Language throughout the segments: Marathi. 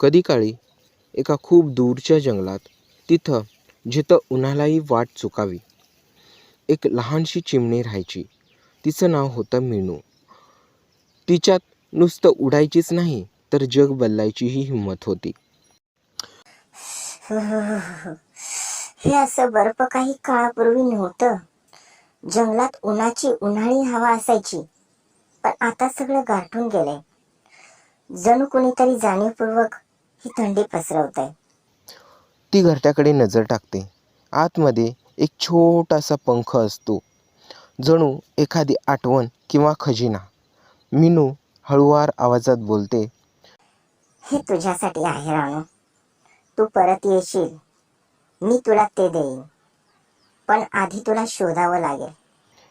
कधी काळी एका खूप दूरच्या जंगलात तिथं जिथं उन्हालाही वाट चुकावी एक लहानशी चिमणी राहायची. तिचं नाव होतं मीनू. तिच्यात नुसतं उडायचीच नाही तर जग बदलायचीही हिंमत होती. हे असं बर्फ काही काळापूर्वी नव्हतं. जंगलात उन्हाची उन्हाळी हवा असायची पण आता सगळं गारठून गेलंय. जणू कोणीतरी जाणीवपूर्वक ही थंडी पसरवत आहे ती घरट्याकडे नजर टाकते. आतमध्ये एक छोटासा पंख असतो. जणू एखादी आठवण किंवा खजिना. मीनू हळुवार आवाजात बोलते हे तुझ्यासाठी आहे राणू. तू परत येशील. मी तुला ते देईन. पण आधी तुला शोधावं लागेल.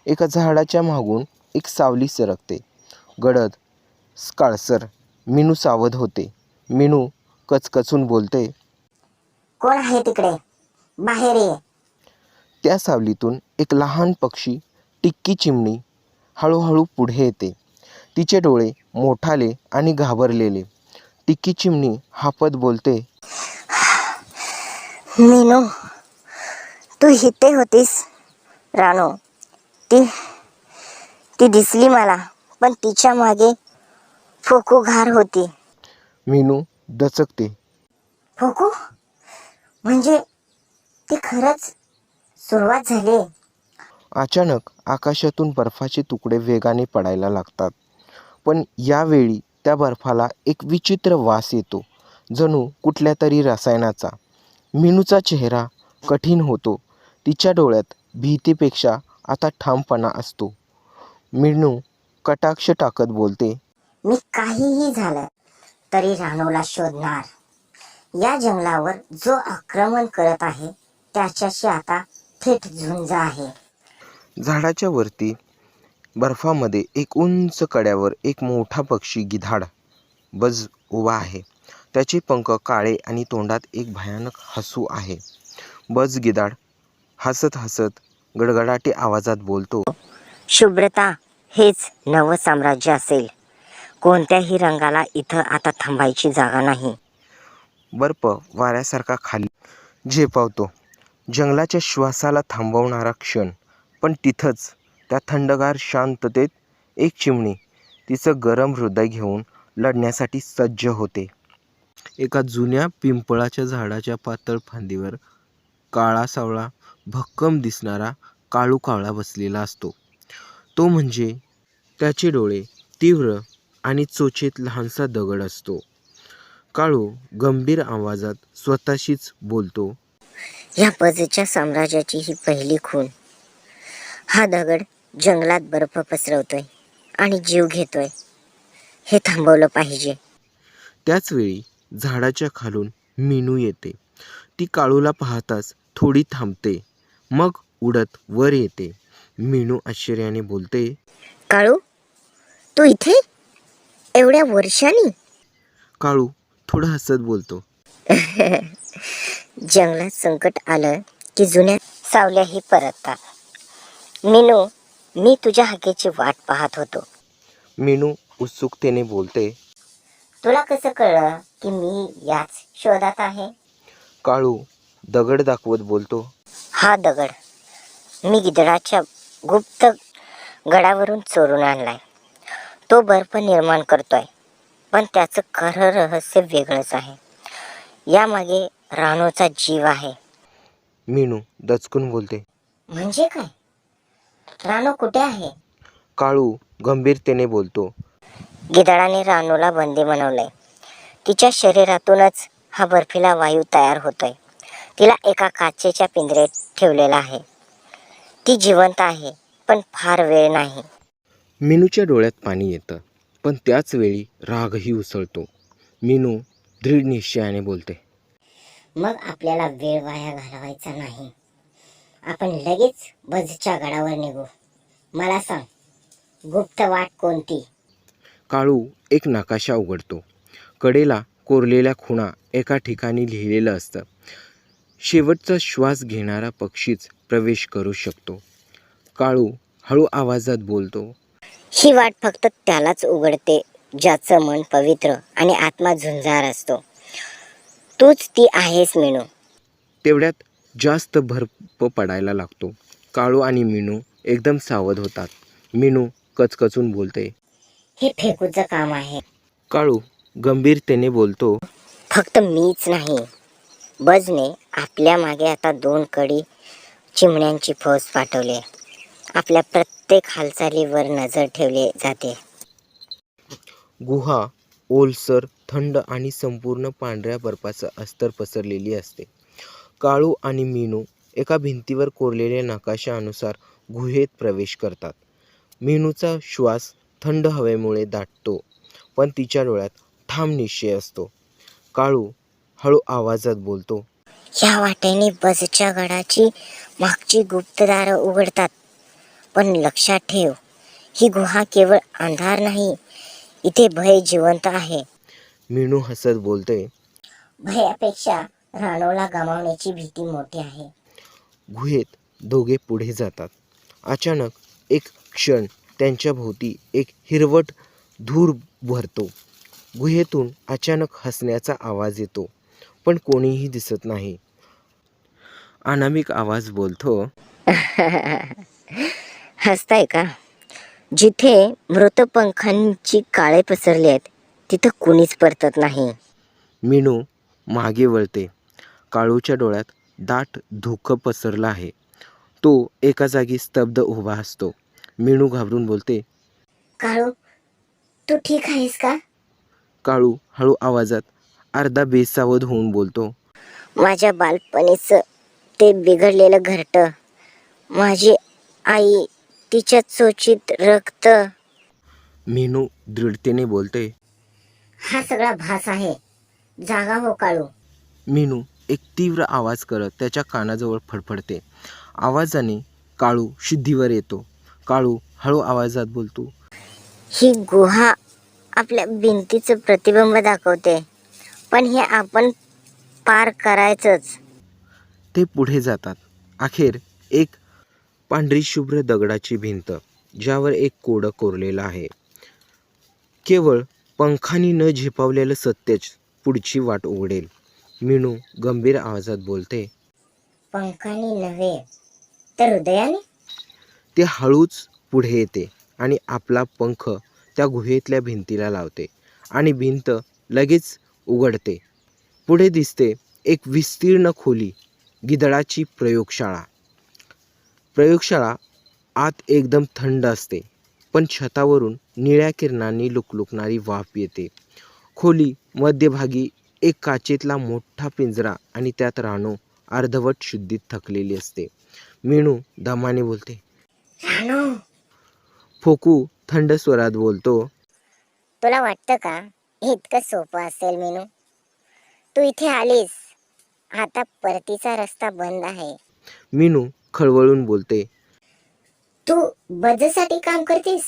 एका झाडाच्या मागून एक सावली सरकते. गडद काळसर मिनू सावध होते. मिनू कचकचून बोलते. कोण आहे तिकडे? बाहेर ये. त्या सावलीतून एक लहान पक्षी टिक्की चिमणी हळूहळू पुढे येते. तिचे डोळे मोठाले आणि घाबरलेले. टिक्की चिमणी हापत बोलते मीनू तू इथे होतीस? राणू ती ती दिसली मला पण तिच्यामागे फोकू घार होती. मिनू दचकते. फोकू म्हणजे ती खरंच सुरुवात झाली. अचानक आकाशातून बर्फाचे तुकडे वेगाने पडायला लागतात. पण यावेळी त्या बर्फाला एक विचित्र वास येतो. जणू कुठल्या तरी रसायनाचा. मिनूचा चेहरा कठीण होतो. तिच्या डोळ्यात भीतीपेक्षा आता ठामपणा असतो. मिनू कटाक्ष टाकत बोलते. मी काहीही झालं तरी राणूला शोधणार. या जंगलावर जो आक्रमण करत आहे त्याच्याशी आता थेट झुंज आहे. झाडाच्या वरती बर्फामध्ये एक उंच कड्यावर एक मोठा पक्षी गिधाड बज उभा आहे. त्याचे पंख काळे आणि तोंडात एक भयानक हसू आहे. बज गिधाड हसत हसत गडगडाटी आवाजात बोलतो शुभ्रता हेच नवं साम्राज्य असेल. कोणत्याही रंगाला इथं आता थांबायची जागा नाही. बर्फ वाऱ्यासारखा खाली झेपावतो. जंगलाच्या श्वासाला थांबवणारा क्षण. पण तिथंच त्या थंडगार शांततेत एक चिमणी तिचं गरम हृदय घेऊन लढण्यासाठी सज्ज होते. एका जुन्या पिंपळाच्या झाडाच्या पातळ फांदीवर काळा सावळा भक्कम दिसणारा काळू कावळा बसलेला असतो. तो म्हणजे त्याचे डोळे तीव्र आणि चोचेत लहानसा दगड असतो. काळू गंभीर आवाजात स्वतःशीच बोलतो. या पजेच्या साम्राज्याची ही पहिली खून हा दगड जंगलात बर्फ पसरवतोय आणि जीव घेतोय. हे थांबवलं पाहिजे. त्याचवेळी झाडाच्या खालून मिनू येते. ती काळूला पाहताच थोडी थांबते. मग उडत वर येते. मिनू आश्चर्याने बोलते. काळू तू इथे? एवढ्या वर्षांनी? काळू थोडं हसत बोलतो. जंगलात संकट आलं की जुन्या सावल्याही परततात. मिनू मी तुझ्या हाकेची वाट पाहत होतो. मिनू उत्सुकतेने बोलते तुला कसं कळलं की मी याच शोधात आहे? काळू दगड दाखवत बोलतो. हा दगड मी गिदडाच्या गुप्त गडावरून चोरून आणलाय. तो बर्फ निर्माण करतोय. पण त्याचं खरं रहस्य वेगळंच आहे. यामागे राणूचा जीव आहे. मिनू दचकून बोलते. म्हणजे काय? राणू कुठे आहे? काळू गंभीरतेने बोलतो. गिधाडाने राणूला बंदी बनवलंय. तिच्या शरीरातूनच हा बर्फीला वायू तयार होतोय. तिला एका काचेच्या पिंजऱ्यात ठेवलेला आहे. ती जिवंत आहे पण फार वेळ नाही. मिनूच्या डोळ्यात पाणी येतं. पण त्याच वेळी रागही उसळतो. मिनू दृढ निश्चयाने बोलते. मग आपल्याला वेळ वाया घालवायचा नाही. आपण लगेच बजच्या गडावर निघू. मला सांग गुप्त वाट कोणती? काळू एक नकाशा उघडतो. कडेला कोरलेल्या खुणा एका ठिकाणी लिहिलेलं असतं. शेवटचा श्वास घेणारा पक्षीच प्रवेश करू शकतो. काळू हळू आवाजात बोलतो. ही वाट फक्त त्यालाच उघडते ज्याचं मन पवित्र आणि आत्मा झुंजार असतो. तूच ती आहेस मेनू. तेवढ्यात जास्त बर्फ पडायला लागतो. काळू आणि मिनू एकदम सावध होतात. मिनू कचकचून बोलते हे फेकूचं काम आहे. काळू गंभीरतेने बोलतो फक्त मीच नाही. बजने आपल्या मागे आता दोन कडी चिमण्यांची फौज पाठवली. आपल्या प्रत्येक हालचालीवर नजर ठेवली जाते. गुहा ओलसर थंड आणि संपूर्ण पांढऱ्या बर्फाचं अस्तर पसरलेली असते. काळू आणि मीनू एका भिंतीवर कोरलेल्या नकाशानुसार गुहेत प्रवेश करतात. मीनूचा श्वास थंड हवेमुळे दाटतो पण तिच्या डोळ्यात ठाम निश्चय असतो. काळू हळू आवाजात बोलतो या वाटेने बसच्या गडाची मागची गुप्तदारं उघडतात. पण लक्षात ठेव ही गुहा केवळ अंधार नाही इथे भय जिवंत आहे. मीनू हसत बोलते. भयापेक्षा राणोला गमावण्याची भीती मोठी आहे. गुहेत दोघे पुढे जातात. अचानक एक क्षण त्यांच्या भोवती एक हिरवट धूर भरतो. गुहेतून अचानक हसण्याचा आवाज येतो पण कोणीही दिसत नाही. अनामिक आवाज बोलतो हसताय का? जिथे मृत पंखांची काळे पसरले आहेत तिथं कुणीच परतत नाही. मिनू मागे वळते. काळूच्या डोळ्यात दाट धुकं पसरलं आहे. तो एका जागी स्तब्ध उभा असतो. मिनू घाबरून बोलते काळू तू ठीक आहेस का? काळू हळू आवाजात अर्धा बेसावध होऊन बोलतो माझ्या बालपणीच ते बिघडलेलं घरट माझी आई तिच्या चोचीत रक्त. मीनू दृढतेने बोलते हा सगळा भास आहे. जागा हो काळू. मीनू एक तीव्र आवाज करत त्याच्या कानाजवळ फडफडते. आवाजाने काळू शुद्धीवर येतो. काळू हळू आवाजात बोलतो ही गुहा आपल्या भिंतीचं प्रतिबिंब दाखवते. पण हे आपण पार करायचंच. ते पुढे जातात. अखेर एक पांढरी शुभ्र दगडाची भिंत ज्यावर एक कोडं कोरलेलं आहे. केवळ पंखांनी न झेपावलेलं सत्यच पुढची वाट उघडेल. मीनू गंभीर आवाजात बोलते पंखाने नव्हे तर हृदयाने? ते हळूच पुढे येते आणि आपला पंख त्या गुहेतल्या भिंतीला लावते आणि भिंत लगेच उघडते. पुढे दिसते एक विस्तीर्ण खोली गिदळाची प्रयोगशाळा. प्रयोगशाळा आत एकदम थंड असते पण छतावरून निळ्या किरणांनी लुकलुकणारी वाफ येते. खोली मध्यभागी एक काचेतला मोठा पिंजरा आणि त्यात राणू अर्धवट शुद्धीत थकलेली असते. मीनू दमाने बोलते फोकू थंड स्वरात बोलतो तुला वाटतं का? हे इतकं सोपं असेल मेनू? तू इथे आलीस. आता परतीचा रस्ता बंद आहे. मीनू खळवळून बोलते. तू बजेसाठी काम करतेस?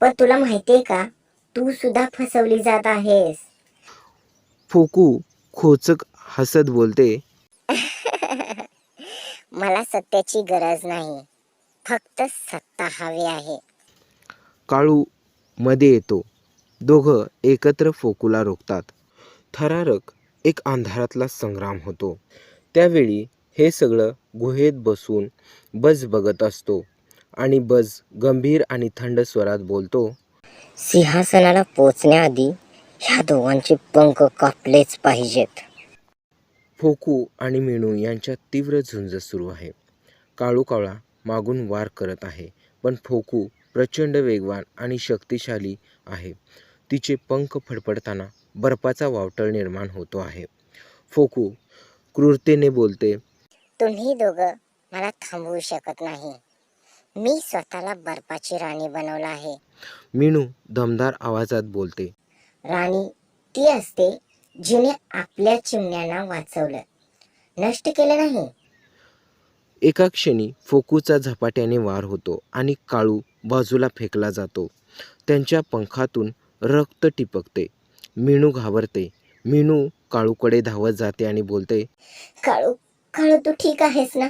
पण तुला माहितीये का तू सुद्धा फसवली जात आहेस. फोकू खोचक हसत बोलते. मला सत्याची गरज नाही. फक्त सत्ता हवी आहे. काळू मध्ये येतो. दोघं एकत्र फोकूला रोखतात. थरारक एक अंधारातला संग्राम होतो. त्यावेळी हे सगळं गुहेत बसून बज बघत असतो आणि बज गंभीर आणि थंड स्वरात बोलतो सिंहासनाला पोचण्याआधी ह्या दोघांचे पंख कापलेच पाहिजेत. फोकू आणि मेणू यांच्यात तीव्र झुंज सुरू आहे. काळू कावळा मागून वार करत आहे पण फोकू प्रचंड वेगवान आणि शक्तिशाली आहे. तिचे पंख फडफडताना बर्फाचा वावटळ निर्माण होतो आहे. फोकू क्रूरतेने बोलते तुम्ही दोघं मला थांबवू शकत नाही. मी स्वतःला बर्फाची राणी बनवलं आहे. मीनू दमदार आवाजात बोलते. राणी ती असते जिने आपल्या चिमण्यांना वाचवलं. नष्ट केलं नाही. एका क्षणी फोकूचा झपाट्याने वार होतो आणि काळू बाजूला फेकला जातो. त्यांच्या पंखातून रक्त टिपकते. मीनू घाबरते. मीनू काळूकडे धावत जाते आणि बोलते काळू काळू तू ठीक आहेस ना?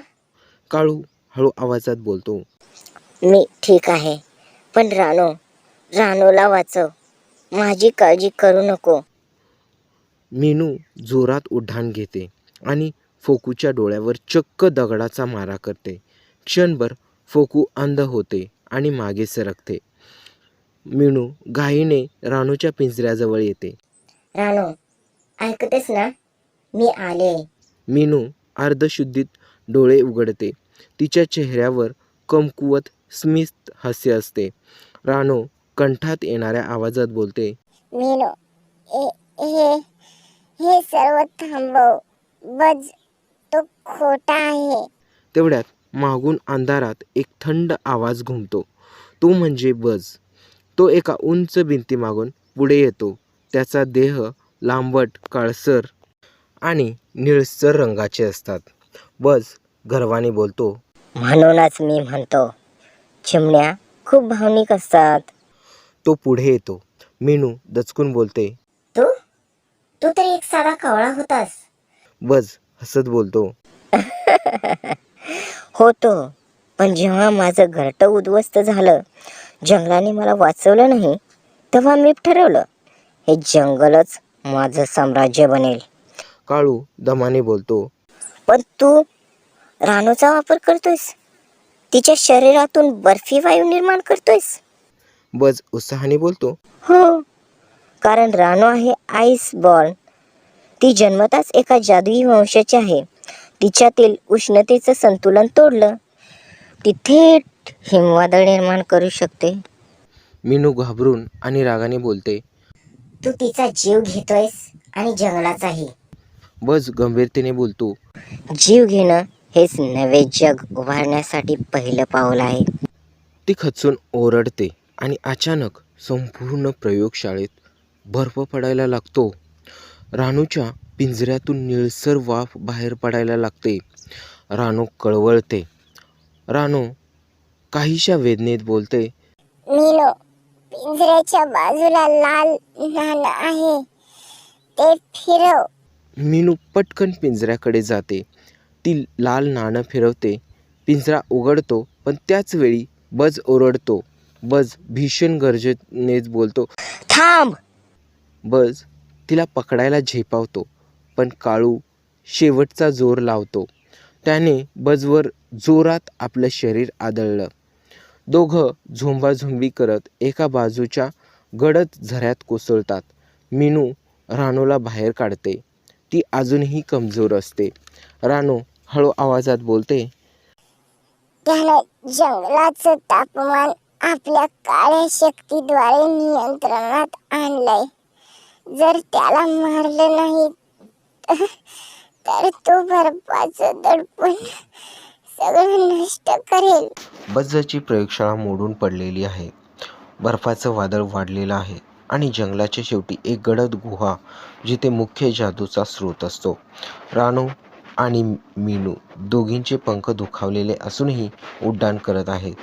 काळू हळू आवाजात बोलतो. मी ठीक आहे. पण रानो रानोला वाचव. माझी काळजी करू नको. मीनू जोरात उड्डाण घेते आणि फोकूच्या डोळ्यावर चक्क दगडाचा मारा करते. क्षणभर फोकू अंध होते आणि मागे सरकते. मीनू घाईने रानूच्या पिंजऱ्याजवळ येते. राणू ऐकतेस ना? मी आले. मीनू अर्धशुद्धीत डोळे उघडते. तिच्या चेहऱ्यावर कमकुवत स्मित हास्य असते. रानो कंठात येणाऱ्या आवाजात बोलते मीनो हे हे हे सर्व थांबव. बज तो खोटा आहे. तेवढ्यात मागून अंधारात एक थंड आवाज घुमतो. तो म्हणजे बज. तो एका उंच भिंतीमागून पुढे येतो. त्याचा देह लांबट काळसर आणि निळसर रंगाचे असतात. बज गर्वाने बोलतो म्हणूनच मी म्हणतो चिमण्या खूप भावनिक असतात. तो पुढे येतो. मीनू दचकून बोलते तू? तू तर एक साधा कवळा होतास. बज हसत बोलतो होतो. पण जेव्हा माझं घरटं उद्ध्वस्त झालं जंगलाने मला वाचवलं नाही तेव्हा मी ठरवलं हे जंगलच माझं साम्राज्य बनेल. काळू दमाने बोलतो पण तू रानूचा वापर करतोयस? तिच्या शरीरातून बर्फी वायू निर्माण करतोयस? बज उत्साहाने बोलतो हो कारण राणू आहे आईस बॉर्न. ती जन्मताच एका जादुई वंशाची आहे. तिच्यातील उष्णतेचं संतुलन तोडलं. ती थेट हिमवादळ निर्माण करू शकते. मीनू घाबरून आणि रागाने बोलते तू तिचा जीव घेतोयस आणि जंगलाचाही. बज गंभीरतेने बोलतो. जीव घेणं हेच नवे जग उभारण्यासाठी पहिलं पाऊल आहे. ती खचून ओरडते आणि अचानक संपूर्ण प्रयोगशाळेत बर्फ पडायला लागतो. रानूच्या पिंजऱ्यातून निळसर वाफ बाहेर पडायला लागते. रानू कळवळते. रानू काहीशा वेदनेत बोलते मीनो पिंजऱ्याच्या बाजूला लाल नाणं आहे. ते फिरव. मीनू पटकन पिंजऱ्याकडे जाते. ती लाल नाणं फिरवते. पिंजरा उघडतो पण त्याच वेळी बज ओरडतो. बज भीषण गरजेनेच बोलतो. थांब! बज तिला पकडायला झेपावतो पण काळू शेवटचा जोर लावतो. त्याने बजवर जोरात आपलं शरीर आदळलं. दोघं झोंबाझोंबी करत एका बाजूच्या गडद झऱ्यात कोसळतात. मीनू रानूला बाहेर काढते. ती अजूनही कमजोर असते. रानू हळू आवाजात बोलते त्यानं जंगलाचं तापमान आपल्या काळ्या शक्तीद्वारे नियंत्रणात आणलंय. जर त्याला मारलं नाही तर तो बर्फाचं दडपण सगळं नष्ट करेल. बज्जाची प्रयोगशाळा मोडून पडलेली आहे. बर्फाचं वादळ वाढलेलं आहे. आणि जंगलाच्या शेवटी एक गडद गुहा जिथे मुख्य जादूचा स्रोत असतो. रानू आणि मीनू दोघींचे पंख दुखावलेले असूनही उड्डाण करत आहेत.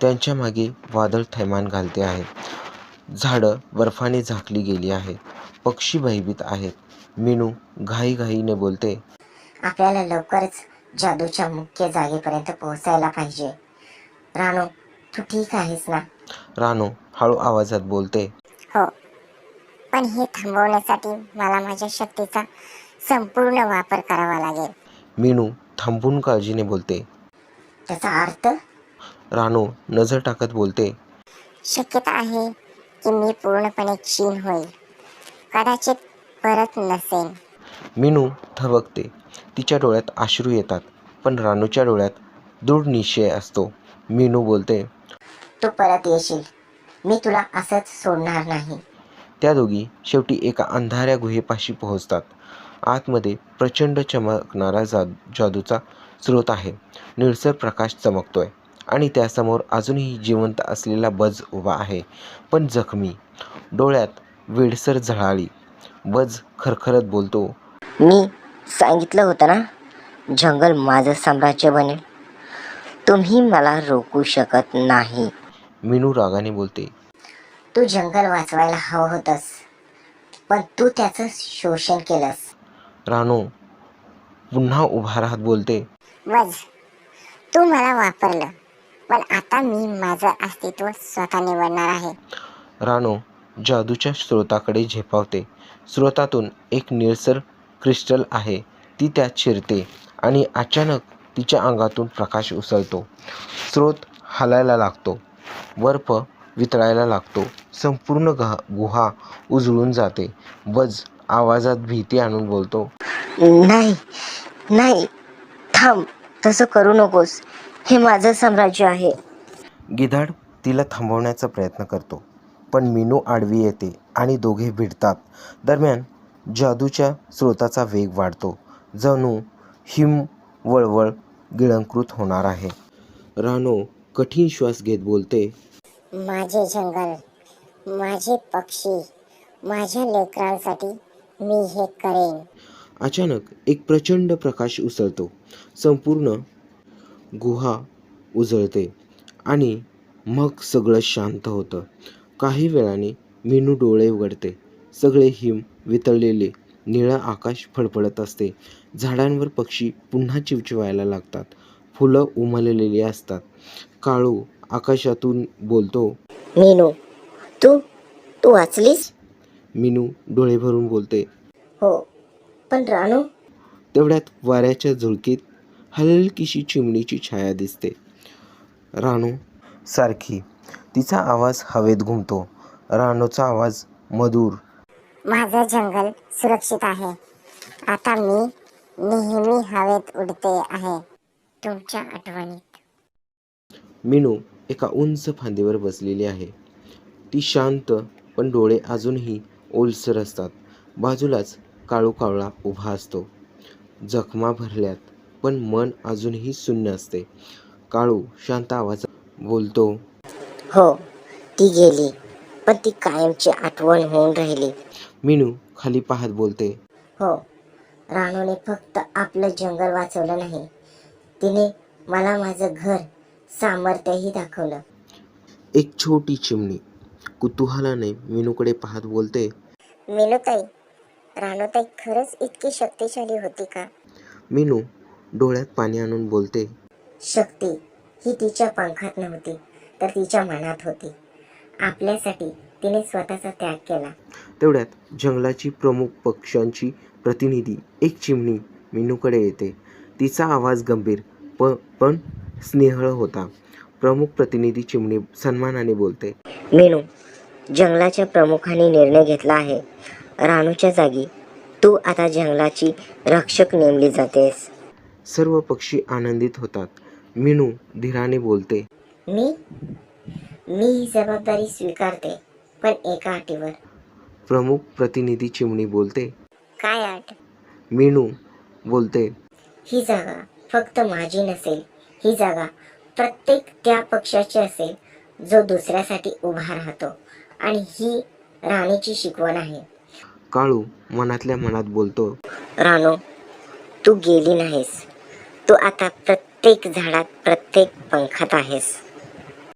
त्यांच्या मागे वादळ थैमान घालते आहेत झाडं बर्फाने झाकली गेली आहेत. पक्षी भयभीत आहेत. मीनू घाईघाईने बोलते आपल्याला लवकरच जादूच्या मुख्य जागेपर्यंत पोहोचायला पाहिजे. राणू तू ठीक आहेस ना? रानू हळू आवाजात बोलते हो. पण हे थांबवण्यासाठी मला माझ्या शक्तीचा संपूर्ण वापर करावा लागेल. मीनू थांबून काळजीने बोलते. त्याचा अर्थ? रानू नजर टाकत बोलते. शक्यता आहे की मी पूर्णपणे क्षीण होईल. कदाचित परत नसेन. मीनू थबकते. तिच्या डोळ्यात अश्रू येतात पण रानूच्या डोळ्यात दृढ निश्चय असतो. मीनू बोलते. तू परत येशील. मी तुला असंच सोडणार नाही. त्या दोघी शेवटी एका अंधाऱ्या गुहेपाशी पोहोचतात. आतमध्ये प्रचंड चमकणारा जा जादूचा स्रोत आहे. निळसर प्रकाश चमकतोय आणि त्यासमोर अजूनही जिवंत असलेला बज उभा आहे पण जखमी. डोळ्यात वेडसर झळाळी. बज खरखरत बोलतो मी सांगितलं होतं ना जंगल माझं साम्राज्य बनेल. तुम्ही मला रोखू शकत नाही. मीनू रागाने बोलते तू जंगल वाचवायला हवं होतंस पण तू त्याचं शोषण केलंस. रानू पुन्हा उभा राहत बोलते. वज तू मला वापरलं पण आता मी माझं अस्तित्व स्वतः निवडणार आहे. रानो जादूच्या स्रोताकडे झेपावते. स्रोतातून एक निळसर क्रिस्टल आहे ती त्यात शिरते आणि अचानक तिच्या अंगातून प्रकाश उसळतो. स्रोत हालायला लागतो. बर्फ वितळायला लागतो. संपूर्ण गहा गुहा उजळून जाते. बज आवाजात भीती आणून बोलतो. नाही नाही थांब तसं करू नकोस. हे माझं साम्राज्य आहे. गिधाड तिला थांबवण्याचा प्रयत्न करतो. पण मीनू आडवी येते आणि दोघे भिडतात. दरम्यान जादूच्या स्रोताचा वेग वाढतो. जणू हिम वळवळ गिळंकृत होणार आहे. रानो कठीण श्वास घेत बोलते माझे जंगल माझे पक्षी माझ्या लेकरांसाठी मी हे करेन. अचानक एक प्रचंड प्रकाश उसळतो. संपूर्ण गुहा उजळते आणि मग सगळं शांत होतं. काही वेळाने मीनू डोळे उघडते. सगळे हिम वितळलेले निळं आकाश फडफडत असते. झाडांवर पक्षी पुन्हा चिवचिवायला लागतात. फुलं उमललेली असतात. काळू आकाशातून बोलतो मीनू तू तू वाचलीस? मीनू डोळे भरून बोलते. हो पण रानू? तेवढ्यात वाऱ्याच्या झुळकीत हलकीशी चिमणीची छाया दिसते. रानू सारखी तिचा आवाज हवेत घुमतो. रानूचा आवाज मधुर. माझं जंगल सुरक्षित आहे. आता मी नेहमी हवेत उडते आहे. तुमच्या आठवणीत. मिनू एका उंच फांदीवर बसलेली आहे. ती शांत पण डोळे अजूनही ओलसर असतात. बाजूलाच काळू कावळा उभा असतो. जखमा भरल्यात पण मन अजूनही शून्य असते. काळू शांत आवाजात बोलतो. हो ती गेली पण ती कायमची आठवण होऊन राहिली. मिनू खाली पाहत बोलते. हो राणूने फक्त आपलं जंगल वाचवलं नाही. तिने मला माझं घर सामर्थ्यही दाखवलं. एक छोटी चिमणी कुतूहलाने मिनूकडे पाहत बोलते मिनुताई राणूताई खरंच इतकी शक्तिशाली होती का? मिनू डोळ्यात पाणी आणून बोलते शक्ती ही तिच्या पंखात नव्हती तर तिच्या मनात होती. आपल्यासाठी तिने स्वतःचा त्याग केला. तेवढ्यात जंगलाची प्रमुख पक्ष्यांची प्रतिनिधी एक चिमणी मिनूकडे येते. तिचा आवाज गंभीर प पण स्नेहळ होता. प्रमुख प्रतिनिधी चिमणी सन्मानाने बोलते मेनू जंगलाच्या प्रमुखांनी निर्णय घेतला आहे. राणूच्या जागी तू आता जंगलाची रक्षक नेमली जातेस. सर्व पक्षी आनंदित होतात. मिनू धीराने बोलते. मी? मी ही जबाबदारी स्वीकारते पण एका अटीवर. प्रमुख प्रतिनिधी चिमणी बोलते. काय आठ मिनू बोलते. ही जागा फक्त माझी नसेल. ही जागा प्रत्येक त्या पक्षाची असेल जो दुसऱ्यासाठी उभा राहतो. आणि ही राणीची शिकवण आहे. काळू मनातल्या मनात बोलतो राणू तू गेली नाहीस. तू आता प्रत्येक झाडात प्रत्येक पंखात आहेस.